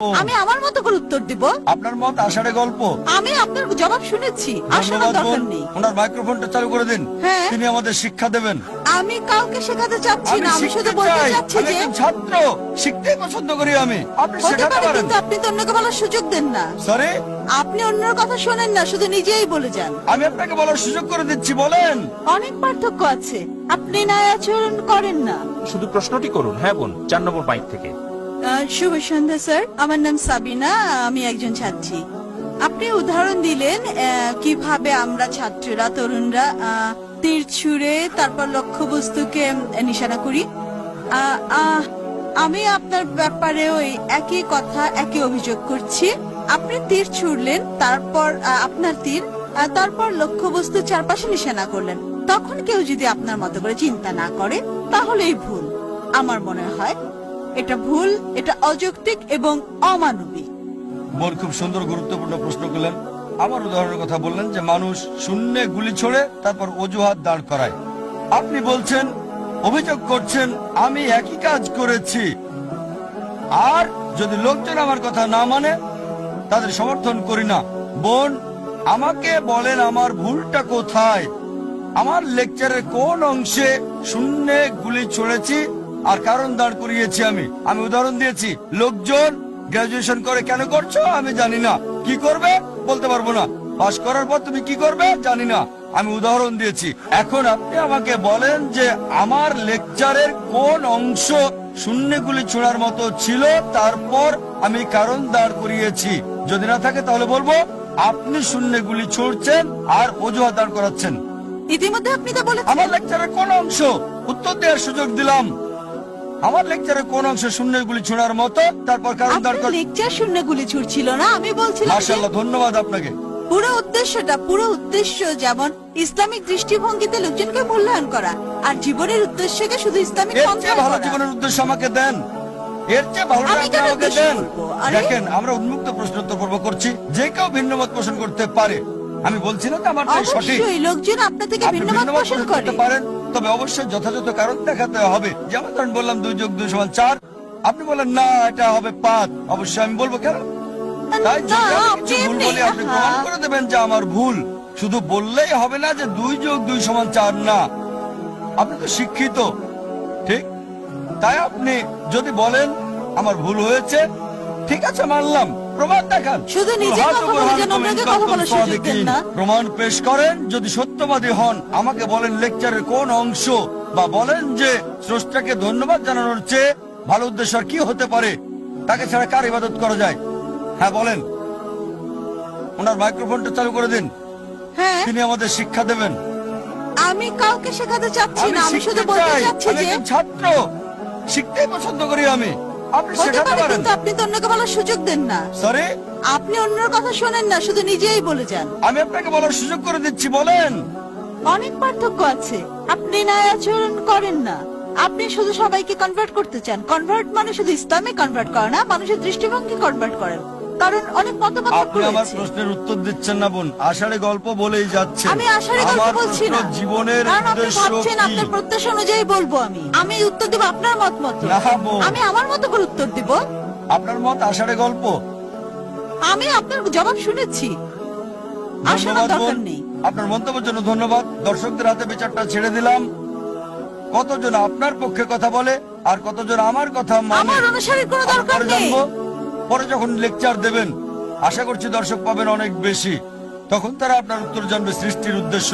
আমি আমার মতো করে উত্তর দিব? আপনার মত আষাঢ়ে গল্প। আমি আপনার জবাব শুনেছি। দরকার নেই। ওনার মাইক্রোফোনটা চালু করে দিন। হ্যাঁ। তিনি আমাদের শিক্ষা দেবেন। আমি কাউকে শেখাতে চাচ্ছি না আমি শুধু বলতে চাচ্ছি যে ছাত্র। শিখতে পছন্দ করি আমি। আপনি শেখাতে পারেন। কিন্তু আপনি তো অন্যকে বলার সুযোগ দেন না। সরি আপনি অন্যের কথা শোনেন না শুধু নিজেই বলে যান। আমি আপনাকে বলার সুযোগ করে দিচ্ছি বলেন। অনেক পার্থক্য আছে। আপনি ন্যায় আচরণ করেন না। শুধু প্রশ্নটি করুন হ্যাঁ বোন চার নম্বর বাইক থেকে। শুভ সন্ধ্যা স্যার। আমার নাম সাবিনা আমি একজন ছাত্রী। আপনি উদাহরণ দিলেন কীভাবে আমরা ছাত্রীরা তরুণরা তীর ছুঁড়ে তারপর লক্ষ্যবস্তুকে উম, নিশানা করি। আমি আপনার ব্যাপারে ওই একই কথা একই অভিযোগ করছি। আপনি তীর ছুড়লেন তারপর আপনার তীর তারপর লক্ষ্যবস্তু চারপাশে নিশানা করলেন। তখন কেউ যদি আপনার মতো করে চিন্তা না করে তাহলেই ভুল। আমার মনে হয় এটা ভুল, এটা অযৌক্তিক এবং অমানবিক। বোন, খুব সুন্দর, গুরুত্বপূর্ণ প্রশ্ন করলেন। আমার উদাহরণের কথা বললেন যে মানুষ শূন্যে গুলি ছোড়ে, তারপর অজুহাত দাঁড় করায়। আপনি বলছেন, অভিযোগ করছেন, আমি একই কাজ করেছি। আর যদি লোকজন আমার কথা না মানে তাদের সমর্থন করি না। বোন, আমাকে বলেন আমার ভুলটা কোথায়? আমার লেকচারের কোন অংশে শূন্যে গুলি ছড়েছি? আর কারণ দাঁড় করিয়েছি আমি। আমি উদাহরণ দিয়েছি লোকজন গ্রাজুয়েশন করে কেন করছ আমি জানি না। কি করবে বলতে পারব না। পাশ করার পর তুমি কি করবে জানি না। আমি উদাহরণ দিয়েছি। এখন আপনি আমাকে বলেন যে আমার লেকচারের কোন অংশ শূন্য গুলি ছোড়ার মতো ছিল তারপর আমি কারণ দাঁড় করিয়েছি। যদি না থাকে তাহলে বলব আপনি শূন্য গুলি ছুড়ছেন আর অজুহাত দাঁড় করাচ্ছেন। ইতিমধ্যে আপনি তো বলেছেন। আমার লেকচারের কোন অংশ উত্তর দেওয়ার সুযোগ দিলাম। আমার লেকচারের কোন অংশ শূন্য গুলি ছোড়ার মতো? তারপর কারণ দাঁড় আপনার কর লেকচার শূন্য গুলি ছুটছিল না আমি বলছিলাম যে মার্শাল্লাহ ধন্যবাদ আপনাকে। পুরো উদ্দেশ্যটা পুরো উদ্দেশ্য যেমন ইসলামিক দৃষ্টিভঙ্গিতে লোকজনকে মূল্যায়ন করা আর জীবনের উদ্দেশ্যকে শুধু ইসলামিক ভালো জীবনের উদ্দেশ্য আমাকে দেন। এর চেয়ে ভালো আমাকে দেন। দেখেন আমরা উন্মুক্ত প্রশ্ন উত্তর পর্ব করছি। যে কেউ ভিন্ন মত পোষণ করতে পারে আমি বলছি না যে আমারটাই সঠিক। লোকজন আপনার থেকে ভিন্ন মত পোষণ করতে পারেন। তবে অবশ্যই যথাযথ কারণ দেখাতে হবে। যেমন ধরেন বললাম দুই যোগ দুই সমান চার। আপনি বলেন না এটা হবে পাঁচ। অবশ্যই আমি বলব কেন? তাই ভুল বলি আপনি প্রমাণ করে দেবেন যে আমার ভুল। শুধু বললেই হবে না যে দুই যোগ দুই সমান চার না। আপনি তো শিক্ষিত ঠিক? তাই আপনি যদি বলেন আমার ভুল হয়েছে ঠিক আছে মানলাম। প্রমাণ দেখান। শুধু নিজে হাত কথা উপর বলে হাত যেন অন্যকে কথা বলার সুযোগ দেন না। প্রমাণ পেশ করেন যদি সত্যবাদী হন আমাকে বলেন লেকচারের কোন অংশ বা বলেন যে স্রষ্টাকে ধন্যবাদ জানানোর চেয়ে ভালো উদ্দেশ্য আর কি হতে পারে তাকে ছাড়া কার ইবাদত করা যায়? হ্যাঁ বলেন। ওনার মাইক্রোফোনটা চালু করে দিন। হ্যাঁ। তিনি আমাদের শিক্ষা দেবেন। আমি কাউকে শেখাতে চাচ্ছি না আমি শুধু বলতে চাচ্ছি যে ছাত্র শিখতে পছন্দ করি আমি। আপনি শেখাতে পারেন। কিন্তু আপনি তো অন্যকে বলার সুযোগ দেন না। সরি আপনি অন্যের কথা শোনেন না শুধু নিজেই বলে যান। আমি আপনাকে বলার সুযোগ করে দিচ্ছি বলেন। অনেক পার্থক্য আছে। আপনি ন্যায় আচরণ করেন না। আপনি শুধু সবাইকে কনভার্ট করতে চান। কনভার্ট মানে শুধু ইসলামে কনভার্ট করে না মানুষের দৃষ্টিভঙ্গি কনভার্ট করেন। কারণ অনেক মতপার্থক্য আপনি আমার রয়েছে প্রশ্নের উত্তর দিচ্ছেন না বোন। আষাঢ়ে গল্প বলেই যাচ্ছে। আমি আশারে গল্প আমার বলছি না। জীবনের কারণ আপনি উদ্দেশ্য ভাবছেন কি? আপনার প্রত্যাশা অনুযায়ী বলব আমি। আমি উত্তর দেব আপনার মত মতো। না, বোন। আমি আমার মতো করে উত্তর দেব? আপনার মত আষাঢ়ে গল্প? আমি আপনার জবাব শুনেছি। আসানোর ধন্যবাদ দরকার বোন। নেই। আপনার মন্তব্যের জন্য ধন্যবাদ। দর্শকদের হাতে বিচারটা ছেড়ে দিলাম। কতজন আপনার পক্ষে কথা বলে আর কতজন আমার কথা মানে? আমার কোনো দরকার পরে নেই। জানব। পরে যখন লেকচার দেবেন, আশা করছি দর্শক পাবেন অনেক বেশি। তখন তারা আপনার উত্তর জানবে সৃষ্টির উদ্দেশ্য।